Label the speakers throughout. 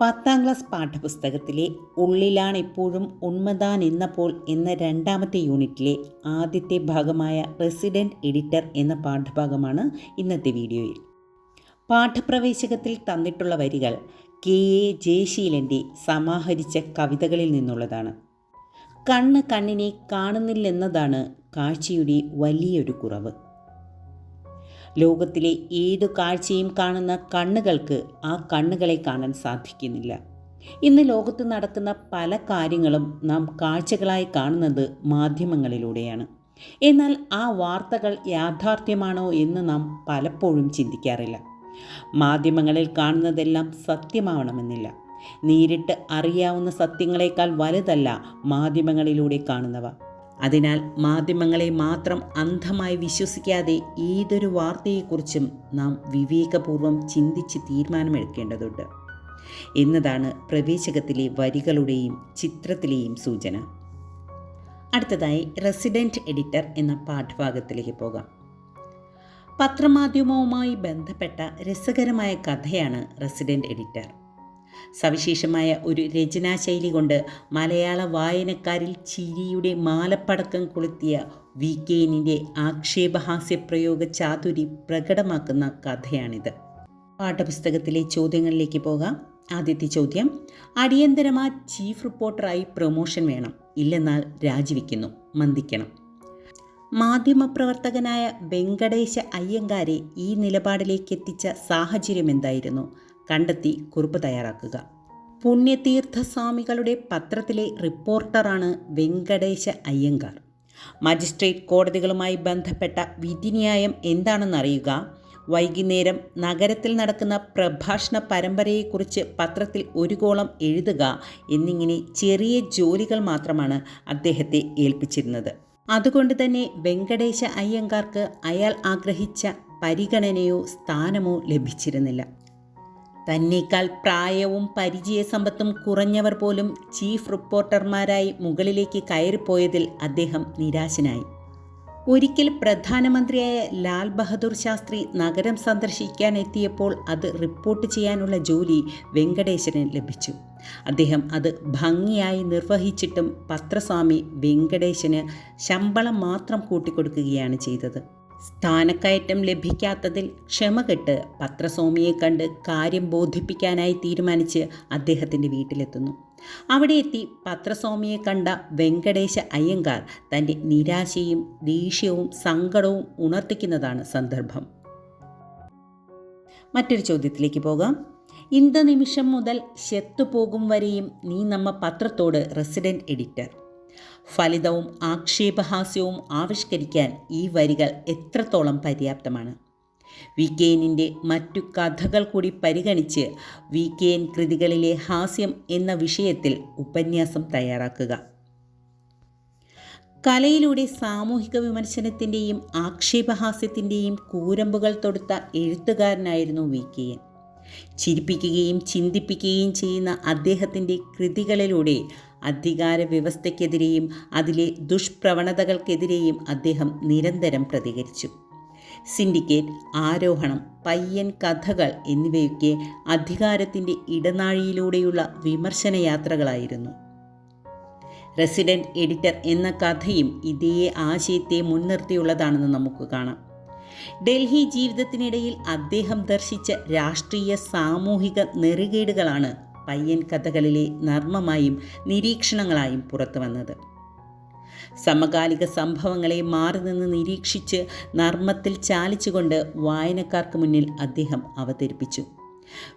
Speaker 1: പത്താം ക്ലാസ് പാഠപുസ്തകത്തിലെ ഉള്ളിലാണ് എപ്പോഴും ഉണ്മതാൻ എന്നപ്പോൾ എന്ന രണ്ടാമത്തെ യൂണിറ്റിലെ ആദ്യത്തെ ഭാഗമായ റെസിഡന്റ് എഡിറ്റർ എന്ന പാഠഭാഗമാണ് ഇന്നത്തെ വീഡിയോയിൽ. പാഠപ്രവേശകത്തിൽ തന്നിട്ടുള്ള വരികൾ കെ. എ. ജയശീലന്റെ സമാഹരിച്ച കവിതകളിൽ നിന്നുള്ളതാണ്. കണ്ണ് കണ്ണിനെ കാണുന്നില്ലെന്നതാണ് കാഴ്ചയുടെ വലിയൊരു കുറവ്. ലോകത്തിലെ ഏതു കാഴ്ചയും കാണുന്ന കണ്ണുകൾക്ക് ആ കണ്ണുകളെ കാണാൻ സാധിക്കുന്നില്ല. ഇന്ന് ലോകത്ത് നടക്കുന്ന പല കാര്യങ്ങളും നാം കാഴ്ചകളായി കാണുന്നത് മാധ്യമങ്ങളിലൂടെയാണ്. എന്നാൽ ആ വാർത്തകൾ യാഥാർത്ഥ്യമാണോ എന്ന് നാം പലപ്പോഴും ചിന്തിക്കാറില്ല. മാധ്യമങ്ങളിൽ കാണുന്നതെല്ലാം സത്യമാവണമെന്നില്ല. നേരിട്ട് അറിയാവുന്ന സത്യങ്ങളെക്കാൾ വലുതല്ല മാധ്യമങ്ങളിലൂടെ കാണുന്നവ. അതിനാൽ മാധ്യമങ്ങളെ മാത്രം അന്ധമായി വിശ്വസിക്കാതെ ഏതൊരു വാർത്തയെക്കുറിച്ചും നാം വിവേകപൂർവം ചിന്തിച്ച് തീരുമാനമെടുക്കേണ്ടതുണ്ട്. എന്നതാണ് പ്രവേശകത്തിലെ വരികളുടെയും ചിത്രത്തിലെയും സൂചന. അടുത്തതായി റെസിഡന്റ് എഡിറ്റർ എന്ന പാഠഭാഗത്തിലേക്ക് പോകാം. പത്രമാധ്യമവുമായി ബന്ധപ്പെട്ട രസകരമായ കഥയാണ് റെസിഡന്റ് എഡിറ്റർ. സവിശേഷമായ ഒരു രചനാശൈലി കൊണ്ട് മലയാള വായനക്കാരിൽ ചിരിയുടെ മാലപ്പടക്കം കൊളുത്തിയ വി കെയിനിന്റെ ആക്ഷേപഹാസ്യ പ്രയോഗ ചാതുരി പ്രകടമാക്കുന്ന കഥയാണിത്. പാഠപുസ്തകത്തിലെ ചോദ്യങ്ങളിലേക്ക് പോകാം. ആദ്യത്തെ ചോദ്യം അടിയന്തരമായി ചീഫ് റിപ്പോർട്ടറായി പ്രൊമോഷൻ വേണം ഇല്ലെന്നാൽ രാജിവെക്കുന്നു മന്ദിക്കണം മാധ്യമപ്രവർത്തകനായ വെങ്കടേശ അയ്യങ്കാരെ ഈ നിലപാടിലേക്ക് എത്തിച്ച സാഹചര്യം എന്തായിരുന്നു? കണ്ടെത്തി കുറിപ്പ് തയ്യാറാക്കുക. പുണ്യതീർത്ഥസ്വാമികളുടെ പത്രത്തിലെ റിപ്പോർട്ടറാണ് വെങ്കടേശ അയ്യങ്കാർ. മജിസ്ട്രേറ്റ് കോടതികളുമായി ബന്ധപ്പെട്ട വിധിന്യായം എന്താണെന്നറിയുക? വൈകുന്നേരം നഗരത്തിൽ നടക്കുന്ന പ്രഭാഷണ പരമ്പരയെക്കുറിച്ച് പത്രത്തിൽ ഒരു കോളം എഴുതുക എന്നിങ്ങനെ ചെറിയ ജോലികൾ മാത്രമാണ് അദ്ദേഹത്തെ ഏൽപ്പിച്ചിരുന്നത്. അതുകൊണ്ട് തന്നെ വെങ്കടേശ അയ്യങ്കാർക്ക് അയാൾ ആഗ്രഹിച്ച പരിഗണനയോ സ്ഥാനമോ ലഭിച്ചിരുന്നില്ല. തന്നേക്കാൾ പ്രായവും പരിചയസമ്പത്തും കുറഞ്ഞവർ പോലും ചീഫ് റിപ്പോർട്ടർമാരായി മുകളിലേക്ക് കയറിപ്പോയതിൽ അദ്ദേഹം നിരാശനായി. ഒരിക്കൽ പ്രധാനമന്ത്രിയായ ലാൽ ബഹദൂർ ശാസ്ത്രി നഗരം സന്ദർശിക്കാൻ എത്തിയപ്പോൾ അത് റിപ്പോർട്ട് ചെയ്യാനുള്ള ജോലി വെങ്കടേശന് ലഭിച്ചു. അദ്ദേഹം അത് ഭംഗിയായി നിർവഹിച്ചിട്ടും പത്രസ്വാമി വെങ്കടേശന് ശമ്പളം മാത്രം കൂട്ടിക്കൊടുക്കുകയാണ് ചെയ്തത്. സ്ഥാനക്കയറ്റം ലഭിക്കാത്തതിൽ ക്ഷമ കെട്ട് പത്രസ്വാമിയെ കണ്ട് കാര്യം ബോധിപ്പിക്കാനായി തീരുമാനിച്ച് അദ്ദേഹത്തിന്റെ വീട്ടിലെത്തുന്നു. അവിടെ എത്തി പത്രസ്വാമിയെ കണ്ട വെങ്കടേശ അയ്യങ്കാർ തന്റെ നിരാശയും ദേഷ്യവും സങ്കടവും ഉണർത്തിക്കുന്നതാണ് സന്ദർഭം. മറ്റൊരു ചോദ്യത്തിലേക്ക് പോകാം. ഇന്ത നിമിഷം മുതൽ ശത്തു പോകും വരെയും നീ നമ്മ പത്രത്തോട് റെസിഡന്റ് എഡിറ്റർ. ഫലിതവും ആക്ഷേപഹാസ്യവും ആവിഷ്കരിക്കാൻ ഈ വരികൾ എത്രത്തോളം പര്യാപ്തമാണ്? വി മറ്റു കഥകൾ കൂടി പരിഗണിച്ച് വി കൃതികളിലെ ഹാസ്യം എന്ന വിഷയത്തിൽ ഉപന്യാസം തയ്യാറാക്കുക. കലയിലൂടെ സാമൂഹിക വിമർശനത്തിന്റെയും ആക്ഷേപഹാസ്യത്തിന്റെയും കൂരമ്പുകൾ തൊടുത്ത എഴുത്തുകാരനായിരുന്നു വി കെ ചിരിപ്പിക്കുകയും ചിന്തിപ്പിക്കുകയും ചെയ്യുന്ന അദ്ദേഹത്തിന്റെ കൃതികളിലൂടെ അധികാര വ്യവസ്ഥയ്ക്കെതിരെയും അതിലെ ദുഷ്പ്രവണതകൾക്കെതിരെയും അദ്ദേഹം നിരന്തരം പ്രതികരിച്ചു. സിൻഡിക്കേറ്റ് ആരോഹണം പയ്യൻ കഥകൾ എന്നിവയൊക്കെ അധികാരത്തിന്റെ ഇടനാഴിയിലൂടെയുള്ള വിമർശന യാത്രകളായിരുന്നു റെസിഡന്റ് എഡിറ്റർ എന്ന കഥയും ഇതേ ആശയത്തെ മുൻനിർത്തിയുള്ളതാണെന്ന് നമുക്ക് കാണാം. ഡൽഹി ജീവിതത്തിനിടയിൽ അദ്ദേഹം ദർശിച്ച രാഷ്ട്രീയ സാമൂഹിക നെറുകേടുകളാണ് പയ്യൻ കഥകളിലെ നർമ്മമായും നിരീക്ഷണങ്ങളായും പുറത്തു വന്നത്. സമകാലിക സംഭവങ്ങളെ മാറി നിന്ന് നിരീക്ഷിച്ച് നർമ്മത്തിൽ ചാലിച്ചുകൊണ്ട് വായനക്കാർക്ക് മുന്നിൽ അദ്ദേഹം അവതരിപ്പിച്ചു.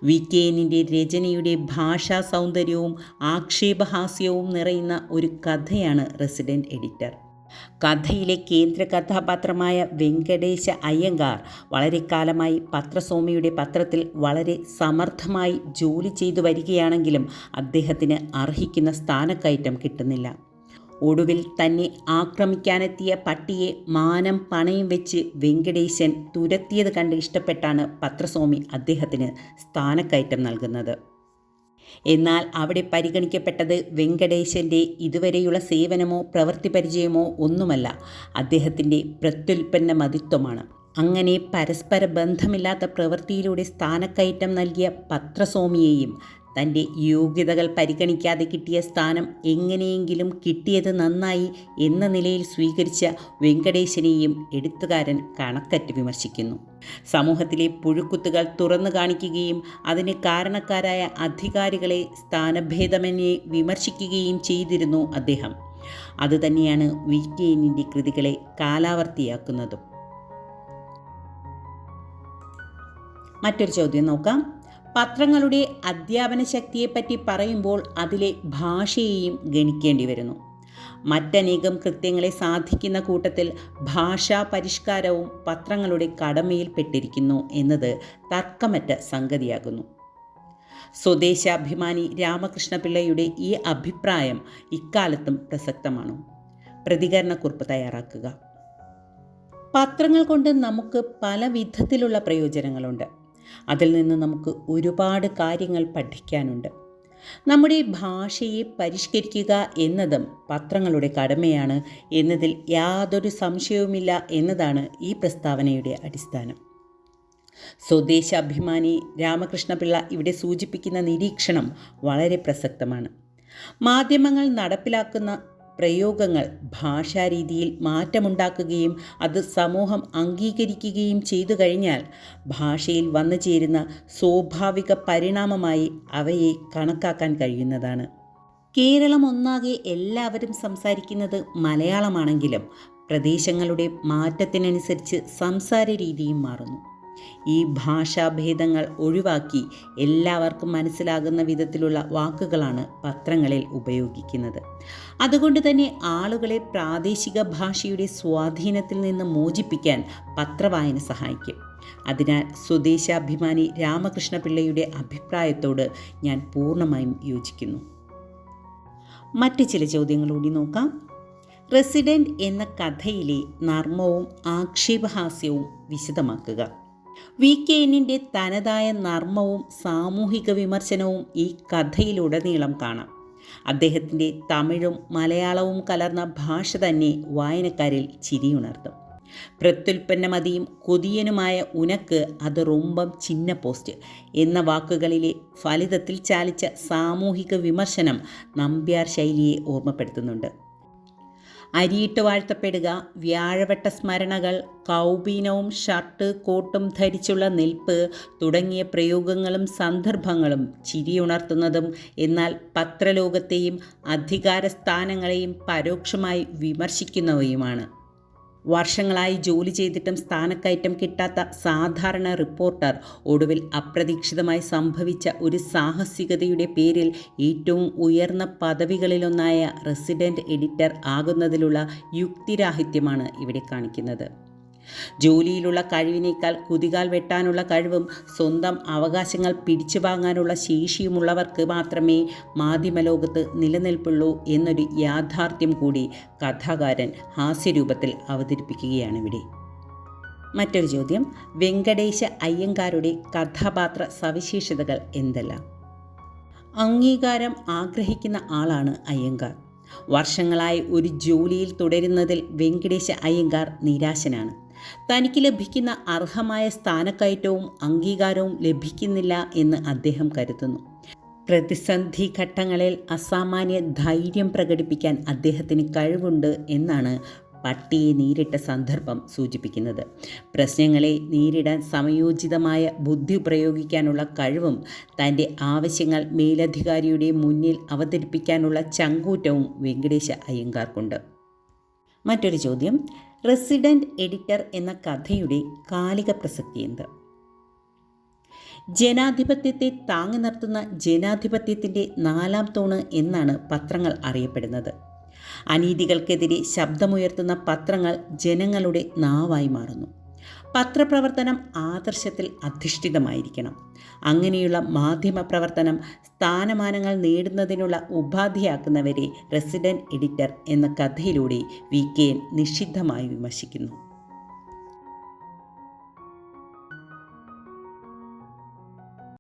Speaker 1: വി കെ രചനയുടെ ഭാഷാ സൗന്ദര്യവും ആക്ഷേപഹാസ്യവും നിറയുന്ന ഒരു കഥയാണ് റെസിഡന്റ് എഡിറ്റർ. കഥയിലെ കേന്ദ്ര കഥാപാത്രമായ വെങ്കടേശ അയ്യങ്കാർ വളരെ കാലമായി പത്രസ്വാമിയുടെ പത്രത്തിൽ വളരെ സമർത്ഥമായി ജോലി ചെയ്തു വരികയാണെങ്കിലും അദ്ദേഹത്തിന് അർഹിക്കുന്ന സ്ഥാനക്കയറ്റം കിട്ടുന്നില്ല. ഒടുവിൽ തന്നെ ആക്രമിക്കാനെത്തിയ പട്ടിയെ മാനം പണയം വെച്ച് വെങ്കടേശൻ തുരത്തിയത് കണ്ട് ഇഷ്ടപ്പെട്ടാണ് പത്രസ്വാമി അദ്ദേഹത്തിന് സ്ഥാനക്കയറ്റം നൽകുന്നത്. എന്നാൽ അവിടെ പരിഗണിക്കപ്പെട്ടത് വെങ്കടേശന്റെ ഇതുവരെയുള്ള സേവനമോ പ്രവൃത്തി പരിചയമോ ഒന്നുമല്ല. അദ്ദേഹത്തിന്റെ പ്രത്യുൽപ്പന്ന മതിത്വമാണ്. അങ്ങനെ പരസ്പര ബന്ധമില്ലാത്ത പ്രവൃത്തിയിലൂടെ സ്ഥാനക്കയറ്റം നൽകിയ പത്രസ്വാമിയെയും തന്റെ യോഗ്യതകൾ പരിഗണിക്കാതെ കിട്ടിയ സ്ഥാനം എങ്ങനെയെങ്കിലും കിട്ടിയത് നന്നായി എന്ന നിലയിൽ സ്വീകരിച്ച വെങ്കടേശനെയും എഴുത്തുകാരൻ കണക്കറ്റ് വിമർശിക്കുന്നു. സമൂഹത്തിലെ പുഴുക്കുത്തുകൾ തുറന്നു കാണിക്കുകയും അതിന് കാരണക്കാരായ അധികാരികളെ സ്ഥാനഭേദമന്യെ വിമർശിക്കുകയും ചെയ്തിരുന്നു അദ്ദേഹം. അതുതന്നെയാണ് വി കെ എന്നിന്റെ കൃതികളെ കാലാവർത്തിയാക്കുന്നതും. മറ്റൊരു ചോദ്യം നോക്കാം. പത്രങ്ങളുടെ അധ്യാപന ശക്തിയെപ്പറ്റി പറയുമ്പോൾ അതിലെ ഭാഷയെയും ഗണിക്കേണ്ടി വരുന്നു. മറ്റനേകം കൃത്യങ്ങളെ സാധിക്കുന്ന കൂട്ടത്തിൽ ഭാഷാ പരിഷ്കാരവും പത്രങ്ങളുടെ കടമയിൽപ്പെട്ടിരിക്കുന്നു എന്നത് തർക്കമറ്റ സംഗതിയാകുന്നു. സ്വദേശാഭിമാനി രാമകൃഷ്ണപിള്ളയുടെ ഈ അഭിപ്രായം ഇക്കാലത്തും പ്രസക്തമാണ്. പ്രതികരണക്കുറിപ്പ് തയ്യാറാക്കുക. പത്രങ്ങൾ കൊണ്ട് നമുക്ക് പല വിധത്തിലുള്ള പ്രയോജനങ്ങളുണ്ട്. അതിൽ നിന്ന് നമുക്ക് ഒരുപാട് കാര്യങ്ങൾ പഠിക്കാനുണ്ട്. നമ്മുടെ ഭാഷയെ പരിഷ്കരിക്കുക എന്നതും പത്രങ്ങളുടെ കടമയാണ് എന്നതിൽ യാതൊരു സംശയവുമില്ല എന്നതാണ് ഈ പ്രസ്താവനയുടെ അടിസ്ഥാനം. സ്വദേശാഭിമാനി രാമകൃഷ്ണപിള്ള ഇവിടെ സൂചിപ്പിക്കുന്ന നിരീക്ഷണം വളരെ പ്രസക്തമാണ്. മാധ്യമങ്ങൾ നടപ്പിലാക്കുന്ന പ്രയോഗങ്ങൾ ഭാഷാരീതിയിൽ മാറ്റമുണ്ടാക്കുകയും അത് സമൂഹം അംഗീകരിക്കുകയും ചെയ്തു കഴിഞ്ഞാൽ ഭാഷയിൽ വന്നു ചേരുന്ന സ്വാഭാവിക പരിണാമമായി അവയെ കണക്കാക്കാൻ കഴിയുന്നതാണ്. കേരളം ഒന്നാകെ എല്ലാവരും സംസാരിക്കുന്നത് മലയാളമാണെങ്കിലും പ്രദേശങ്ങളുടെ മാറ്റത്തിനനുസരിച്ച് സംസാര രീതിയും മാറുന്നു. ഈ ഭാഷാഭേദങ്ങൾ ഒഴിവാക്കി എല്ലാവർക്കും മനസ്സിലാകുന്ന വിധത്തിലുള്ള വാക്കുകളാണ് പത്രങ്ങളിൽ ഉപയോഗിക്കുന്നത്. അതുകൊണ്ട് തന്നെ ആളുകളെ പ്രാദേശിക ഭാഷയുടെ സ്വാധീനത്തിൽ നിന്ന് മോചിപ്പിക്കാൻ പത്രവായന സഹായിക്കും. അതിനാൽ സ്വദേശാഭിമാനി രാമകൃഷ്ണപിള്ളയുടെ അഭിപ്രായത്തോട് ഞാൻ പൂർണമായും യോജിക്കുന്നു. മറ്റ് ചില ചോദ്യങ്ങളൂടി നോക്കാം. റെസിഡന്റ് എന്ന കഥയിലെ നർമ്മവും ആക്ഷേപഹാസ്യവും വിശദമാക്കുക. വി. കെ. എന്നിന്റെ തനതായ നർമ്മവും സാമൂഹിക വിമർശനവും ഈ കഥയിലുടനീളം കാണാം. അദ്ദേഹത്തിന്റെ തമിഴും മലയാളവും കലർന്ന ഭാഷ തന്നെ വായനക്കാരിൽ ചിരിയുണർത്തും. പ്രത്യുൽപ്പന്നമതിയും കൊതിയനുമായ ഉനക്ക് അത് റൊമ്പം ചിന്ന പോസ്റ്റ് എന്ന വാക്കുകളിലെ ഫലിതത്തിൽ ചാലിച്ച സാമൂഹിക വിമർശനം നമ്പ്യാർ ശൈലിയെ ഓർമ്മപ്പെടുത്തുന്നുണ്ട്. അരിയിട്ട് വാഴ്ത്തപ്പെടുക വ്യാഴവട്ട സ്മരണകൾ കൗബീനവും ഷർട്ട് കോട്ടും ധരിച്ചുള്ള നിൽപ്പ് തുടങ്ങിയ പ്രയോഗങ്ങളും സന്ദർഭങ്ങളും ചിരിയുണർത്തുന്നതും എന്നാൽ പത്രലോകത്തെയും അധികാരസ്ഥാനങ്ങളെയും പരോക്ഷമായി വിമർശിക്കുന്നവയുമാണ്. വർഷങ്ങളായി ജോലി ചെയ്തിട്ടും സ്ഥാനക്കയറ്റം കിട്ടാത്ത സാധാരണ റിപ്പോർട്ടർ ഒടുവിൽ അപ്രതീക്ഷിതമായി സംഭവിച്ച ഒരു സാഹസികതയുടെ പേരിൽ ഏറ്റവും ഉയർന്ന പദവികളിലൊന്നായ റെസിഡന്റ് എഡിറ്റർ ആകുന്നതിലുള്ള യുക്തിരാഹിത്യമാണ് ഇവിടെ കാണിക്കുന്നത്. ജോലിയിലുള്ള കഴിവിനേക്കാൾ കുതികാൽ വെട്ടാനുള്ള കഴിവും സ്വന്തം അവകാശങ്ങൾ പിടിച്ചു വാങ്ങാനുള്ള ശേഷിയുമുള്ളവർക്ക് മാത്രമേ മാധ്യമലോകത്ത് നിലനിൽപ്പുള്ളൂ എന്നൊരു യാഥാർത്ഥ്യം കൂടി കഥാകാരൻ ഹാസ്യരൂപത്തിൽ അവതരിപ്പിക്കുകയാണ് ഇവിടെ. മറ്റൊരു ചോദ്യം വെങ്കടേശ അയ്യങ്കാരുടെ കഥാപാത്ര സവിശേഷതകൾ എന്തെല്ലാം? അംഗീകാരം ആഗ്രഹിക്കുന്ന ആളാണ് അയ്യങ്കാർ. വർഷങ്ങളായി ഒരു ജോലിയിൽ തുടരുന്നതിൽ വെങ്കടേശ അയ്യങ്കാർ നിരാശനാണ്. തനിക്ക് ലഭിക്കുന്ന അർഹമായ സ്ഥാനക്കയറ്റവും അംഗീകാരവും ലഭിക്കുന്നില്ല എന്ന് അദ്ദേഹം കരുതുന്നു. പ്രതിസന്ധി ഘട്ടങ്ങളിൽ അസാമാന്യ ധൈര്യം പ്രകടിപ്പിക്കാൻ അദ്ദേഹത്തിന് കഴിവുണ്ട് എന്നാണ് പട്ടിയെ നേരിട്ട സന്ദർഭം സൂചിപ്പിക്കുന്നത്. പ്രശ്നങ്ങളെ നേരിടാൻ സമയോചിതമായ ബുദ്ധി പ്രയോഗിക്കാനുള്ള കഴിവും തന്റെ ആവശ്യങ്ങൾ മേലധികാരിയുടെ മുന്നിൽ അവതരിപ്പിക്കാനുള്ള ചങ്കൂറ്റവും വെങ്കടേശ അയ്യങ്കാർക്കുണ്ട്. മറ്റൊരു ചോദ്യം. റെസിഡന്റ് എഡിറ്റർ എന്ന കഥയുടെ കാലിക പ്രസക്തി എന്ത്? ജനാധിപത്യത്തെ താങ്ങി നിർത്തുന്ന ജനാധിപത്യത്തിന്റെ നാലാം തൂണ് എന്നാണ് പത്രങ്ങൾ അറിയപ്പെടുന്നത്. അനീതികൾക്കെതിരെ ശബ്ദമുയർത്തുന്ന പത്രങ്ങൾ ജനങ്ങളുടെ നാവായി മാറുന്നു. പത്രപ്രവർത്തനം ആദർശത്തിൽ അധിഷ്ഠിതമായിരിക്കണം. അങ്ങനെയുള്ള മാധ്യമ പ്രവർത്തനം സ്ഥാനമാനങ്ങൾ നേടുന്നതിനുള്ള ഉപാധിയാക്കുന്നവരെ റെസിഡന്റ് എഡിറ്റർ എന്ന കഥയിലൂടെ വി കെ നിഷിദ്ധമായി വിമർശിക്കുന്നു.